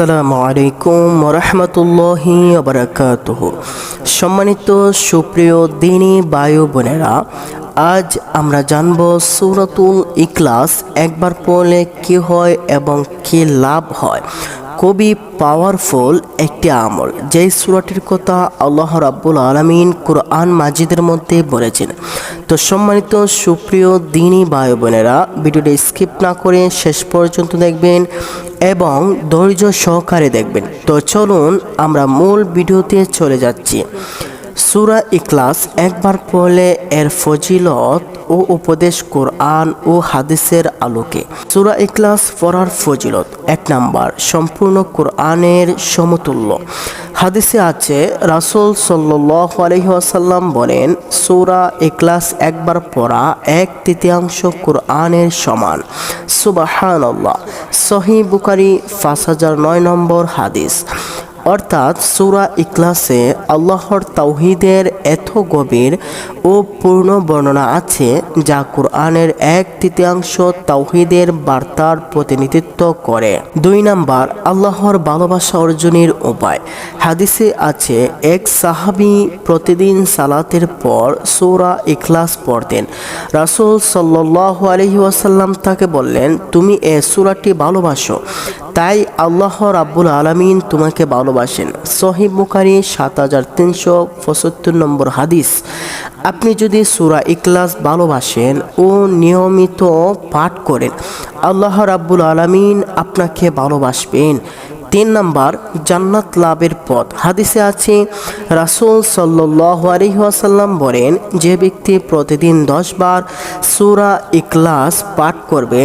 আসসালামু আলাইকুম রহমতুল্লাহি বারাকাতুহ সম্মানিত সুপ্রিয় দিনী বায়ু বোনেরা, আজ আমরা জানব সুরাতুল ইকলাস একবার পড়লে কি হয় এবং কি লাভ হয়। খুবই পাওয়ারফুল একটি আমল। যেই সুরাটির কথা আল্লাহ রাব্বুল আলমিন কোরআন মাজিদের মধ্যে বলেছেন। তো সম্মানিত সুপ্রিয় দিনী ভাই বোনেরা ভিডিওটি স্কিপ না করে শেষ পর্যন্ত দেখবেন এবং ধৈর্য সহকারে দেখবেন। তো চলুন আমরা মূল ভিডিওতে চলে যাচ্ছি। সুরা ইখলাস একবার পড়লে এর ফজিলত ও উপদেশ কোরআন ও হাদিসের আলোকে। সুরা ইখলাস পড়ার ফজিলত এক নাম্বার, সম্পূর্ণ কোরআনের সমতুল্য। হাদিসে আছে, রাসূল সাল্লাল্লাহু আলাইহি বলেন, সুরা ইখলাস একবার পড়া এক তৃতীয়াংশ কোরআনের সমান। সুবহানাল্লাহ। সহিহ বুকারি পাঁচ হাজার নয় নম্বর হাদিস। অর্থাৎ সুরা ইকলাসে আল্লাহর তাওহিদের এত গভীর ও পূর্ণ বর্ণনা আছে যা কোরআনের এক তৃতীয়াংশ তাওহিদের বার্তার প্রতিনিধিত্ব করে। দুই নাম্বার, আল্লাহর ভালোবাসা অর্জনের উপায়। হাদিসে আছে, এক সাহাবি প্রতিদিন সালাতের পর সূরা ইখলাস পড়তেন। রাসূল সাল্লাল্লাহু আলাইহি ওয়াসাল্লাম তাকে বললেন, তুমি এ সুরাটি ভালোবাসো। তাই আল্লাহ রাব্বুল আলামিন তোমাকে ভালোবাসেন। সহিব মুখারি সাত হাজার তিনশো পঁচাত্তর নম্বর হাদিস। আপনি যদি সুরা ইকলাস ভালোবাসেন ও নিয়মিত পাঠ করেন, আল্লাহ রাব্বুল আলমিন আপনাকে ভালোবাসবেন। তিন নাম্বার, জান্নাত লাভের পথ। হাদিসে আছে, রাসূল ওয়াসাল্লাম বলেন, যে ব্যক্তি প্রতিদিন দশ বার সূরা ইখলাস পাঠ করবে,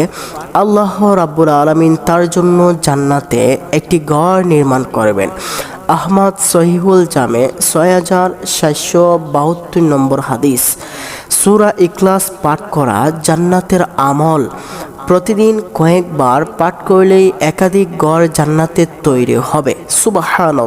আল্লাহ রাব্বুল আলামিন তার জন্য জান্নাতে একটি ঘর নির্মাণ করবেন। আহমদ সহিহুল জামে, ছয় হাজার সাতশো বাহাত্তর নম্বর হাদিস। সুরা ইকলাস পাঠ করা জান্নাতের আমল। প্রতিদিন কয়েকবার পাঠ করলেই একাধিক গড় জান্নাতের তৈরি হবে। সুবাহান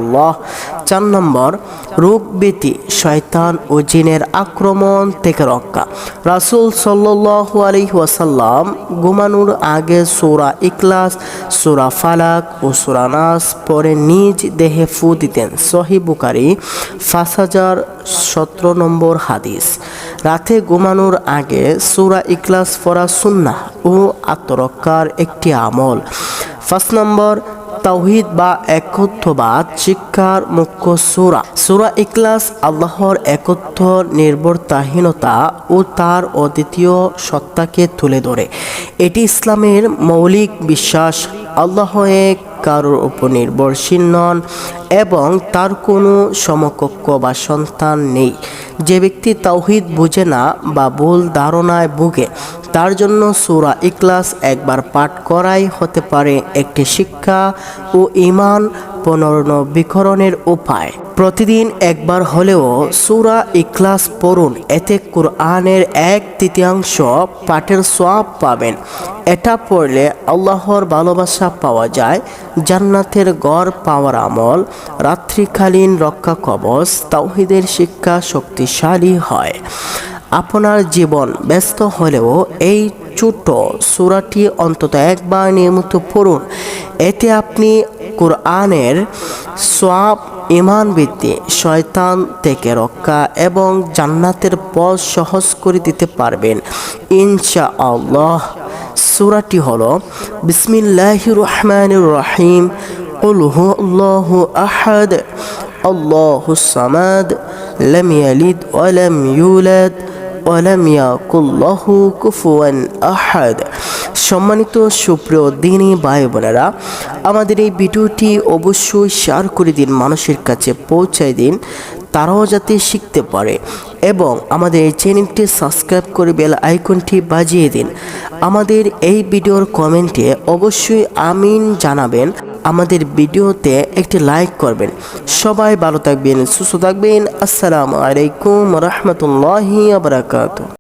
চার নম্বর, রোগ ব্যতি শয়তান ও জিনের আক্রমণ থেকে রক্ষা। রাসুল সাল্লু আলি ওয়াসাল্লাম ঘুমানোর আগে সোরা ইকলাস সোরা ফালাক ও সুরা নাস পরে নিজ দেহে ফু দিতেন। সহি বুকারি পাঁচ হাজার সতেরো নম্বর হাদিস। রাতে ঘুমানোর আগে সুরা ইকলাস পড়া সুন্না ও আত্মরক্ষার একটি আমল। পাঁচ নম্বর তাওহিদ বা একত্ববাদ, শিক্ষার মুখ্য সুরা। সুরা ইকলাস আল্লাহর একত্ব নির্ভরতাহীনতা ও তার অদ্বিতীয় সত্তাকে তুলে ধরে। এটি ইসলামের মৌলিক বিশ্বাস। আল্লাহ এক, কারোর উপর নির্ভরশীল নন এবং তার কোনো সমকক্ষ বা সন্তান নেই। যে ব্যক্তি তাওহিদ বুঝে না বা ভুল ধারণায় ভুগে, তার জন্য সুরা ইকলাস একবার পাঠ করাই হতে পারে একটি শিক্ষা ও ইমান পুনর্নবীকরণের উপায়। প্রতিদিন একবার হলেও সুরা ইখলাস পড়ুন, এতে কোরআনের এক তৃতীয়াংশ পাঠের সোয়াব পাবেন। এটা পড়লে আল্লাহর ভালোবাসা পাওয়া যায়, জান্নাতের গড় পাওয়ার আমল, রাত্রিকালীন রক্ষা কবচ, তাওহিদের শিক্ষা শক্তিশালী হয়। আপনার জীবন ব্যস্ত হলেও এই ছোট সুরাটি অন্তত একবার নিয়মিত পড়ুন। এতে আপনি কোরআনের সোয়াব ইমান বৃদ্ধি শয়তান থেকে রক্ষা এবং জান্নাতের পথ সহজ করে দিতে পারবেন। ইনশা আল্লাহ সুরাটি হল বিসমিল্লাহ রহমান রহিম। উলহ আহাদ। الله أحد الله الصمد لم يلد ولم يولد ওয়ালাম ইয়াকুল্লাহু কুফুয়ান আহাদ সম্মানিত সুপ্রিয় দিনী ভাই বোনেরা আমাদের এই ভিডিওটি অবশ্যই শেয়ার করে দিন মানুষের কাছে পৌঁছায় দিন তারাও যাতে শিখতে পারে এবং আমাদের এই চ্যানেলটি সাবস্ক্রাইব করে বেল আইকনটি বাজিয়ে দিন আমাদের এই ভিডিওর কমেন্টে অবশ্যই আমিন জানাবেন আমাদের ভিডিওতে একটি লাইক করবেন। সবাই ভালো থাকবেন সুস্থ থাকবেন। আসসালামু আলাইকুম রহমতুল্লাহি আবরাকাত